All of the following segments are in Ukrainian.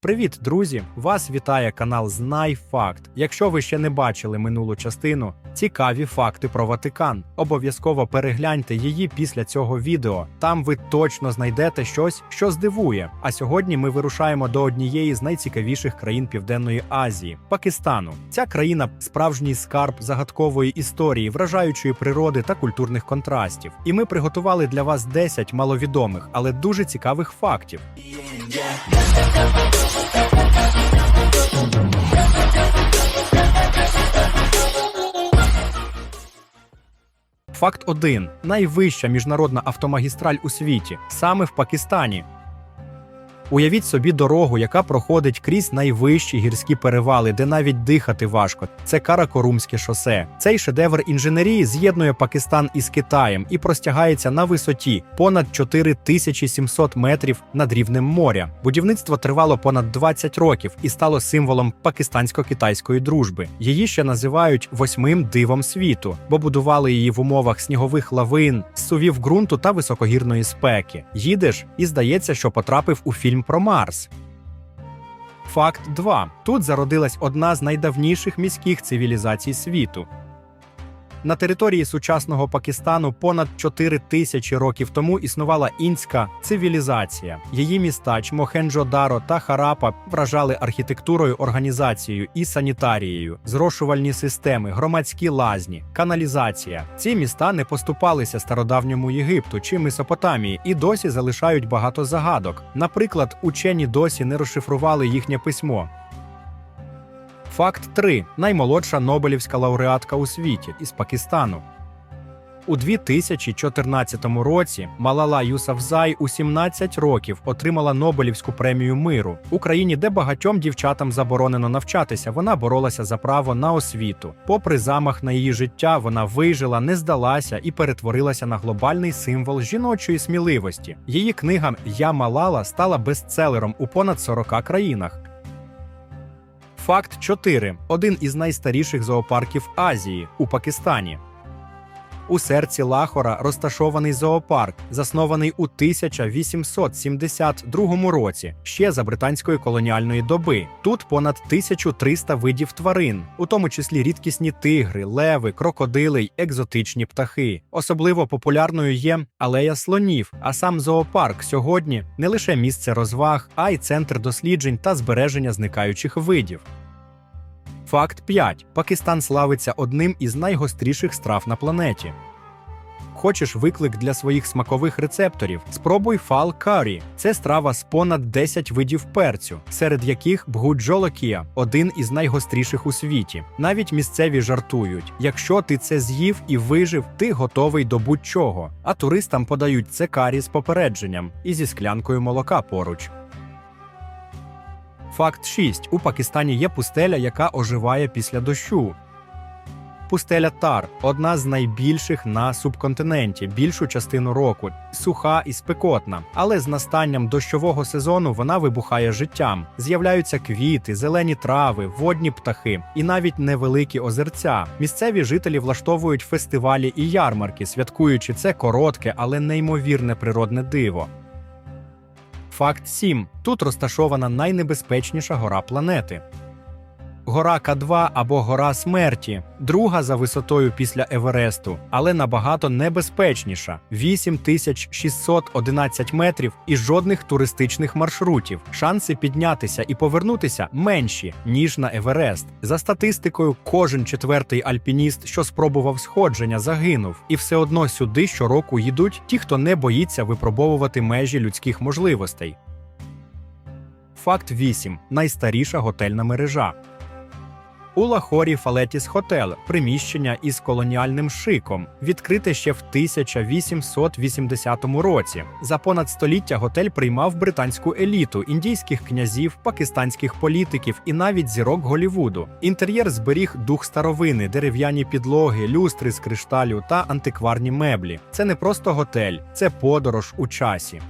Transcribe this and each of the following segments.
Привіт, друзі! Вас вітає канал Знай Факт. Якщо ви ще не бачили минулу частину, цікаві факти про Ватикан. Обов'язково перегляньте її після цього відео. Там ви точно знайдете щось, що здивує. А сьогодні ми вирушаємо до однієї з найцікавіших країн Південної Азії Пакистану. Ця країна справжній скарб загадкової історії, вражаючої природи та культурних контрастів. І ми приготували для вас 10 маловідомих, але дуже цікавих фактів. Факт 1. Найвища міжнародна автомагістраль у світі, саме в Пакистані. Уявіть собі дорогу, яка проходить крізь найвищі гірські перевали, де навіть дихати важко. Це Каракорумське шосе. Цей шедевр інженерії з'єднує Пакистан із Китаєм і простягається на висоті понад 4700 метрів над рівнем моря. Будівництво тривало понад 20 років і стало символом пакистансько-китайської дружби. Її ще називають восьмим дивом світу, бо будували її в умовах снігових лавин, сувів ґрунту та високогірної спеки. Їдеш і здається, що потрапив у фільм про Марс. Факт 2. Тут зародилась одна з найдавніших міських цивілізацій світу. На території сучасного Пакистану понад 4 тисячі років тому існувала інська цивілізація. Її міста Чмохенджо-Даро та Харапа вражали архітектурою, організацією і санітарією, зрошувальні системи, громадські лазні, каналізація. Ці міста не поступалися стародавньому Єгипту чи Месопотамії і досі залишають багато загадок. Наприклад, учені досі не розшифрували їхнє письмо. Факт 3. Наймолодша Нобелівська лауреатка у світі із Пакистану. У 2014 році Малала Юсафзай у 17 років отримала Нобелівську премію миру. У країні, де багатьом дівчатам заборонено навчатися, вона боролася за право на освіту. Попри замах на її життя, вона вижила, не здалася і перетворилася на глобальний символ жіночої сміливості. Її книга Я Малала стала бестселером у понад 40 країнах. Факт 4. Один із найстаріших зоопарків Азії у Пакистані. У серці Лахора розташований зоопарк, заснований у 1872 році, ще за британської колоніальної доби. Тут понад 1300 видів тварин, у тому числі рідкісні тигри, леви, крокодили й екзотичні птахи. Особливо популярною є алея слонів, а сам зоопарк сьогодні не лише місце розваг, а й центр досліджень та збереження зникаючих видів. Факт 5. Пакистан славиться одним із найгостріших страв на планеті. Хочеш виклик для своїх смакових рецепторів? Спробуй фал карі. Це страва з понад 10 видів перцю, серед яких бгуджолокія – один із найгостріших у світі. Навіть місцеві жартують: якщо ти це з'їв і вижив, ти готовий до будь-чого. А туристам подають це карі з попередженням і зі склянкою молока поруч. Факт 6. У Пакистані є пустеля, яка оживає після дощу. Пустеля Тар одна з найбільших на субконтиненті, більшу частину року, суха і спекотна. Але з настанням дощового сезону вона вибухає життям. З'являються квіти, зелені трави, водні птахи і навіть невеликі озерця. Місцеві жителі влаштовують фестивалі і ярмарки, святкуючи це коротке, але неймовірне природне диво. Факт 7. Тут розташована найнебезпечніша гора планети. Гора К2 або Гора Смерті, друга за висотою після Евересту, але набагато небезпечніша 8611 метрів і жодних туристичних маршрутів. Шанси піднятися і повернутися менші, ніж на Еверест. За статистикою, кожен четвертий альпініст, що спробував сходження, загинув, і все одно сюди щороку їдуть ті, хто не боїться випробовувати межі людських можливостей. Факт 8. Найстаріша готельна мережа. У Лахорі Фалетіс Хотел приміщення із колоніальним шиком, відкрите ще в 1880 році. За понад століття готель приймав британську еліту, індійських князів, пакистанських політиків і навіть зірок Голівуду. Інтер'єр зберіг дух старовини, дерев'яні підлоги, люстри з кришталю та антикварні меблі. Це не просто готель, це подорож у часі.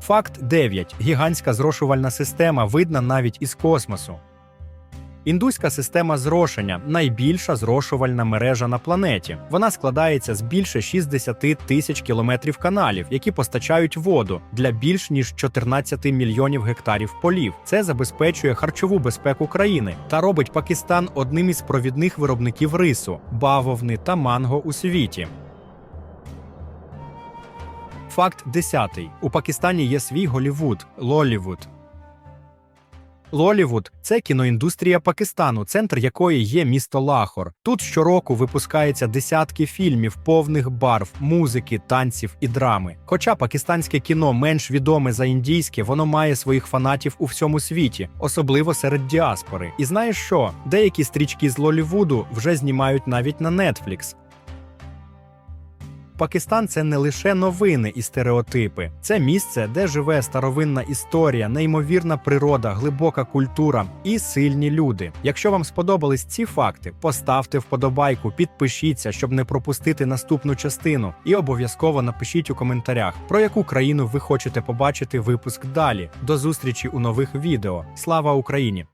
Факт 9. Гігантська зрошувальна система видна навіть із космосу. Індуська система зрошення найбільша зрошувальна мережа на планеті. Вона складається з більше 60 тисяч кілометрів каналів, які постачають воду для більш ніж 14 мільйонів гектарів полів. Це забезпечує харчову безпеку країни та робить Пакистан одним із провідних виробників рису, бавовни та манго у світі. Факт 10. У Пакистані є свій Голівуд Лолівуд. Лолівуд це кіноіндустрія Пакистану, центр якої є місто Лахор. Тут щороку випускається десятки фільмів, повних барв, музики, танців і драми. Хоча пакистанське кіно менш відоме за індійське, воно має своїх фанатів у всьому світі, особливо серед діаспори. І знаєш що? Деякі стрічки з Лолівуду вже знімають навіть на Netflix. Пакистан це не лише новини і стереотипи, це місце, де живе старовинна історія, неймовірна природа, глибока культура і сильні люди. Якщо вам сподобались ці факти, поставте вподобайку, підпишіться, щоб не пропустити наступну частину, і обов'язково напишіть у коментарях, про яку країну ви хочете побачити випуск далі. До зустрічі у нових відео. Слава Україні!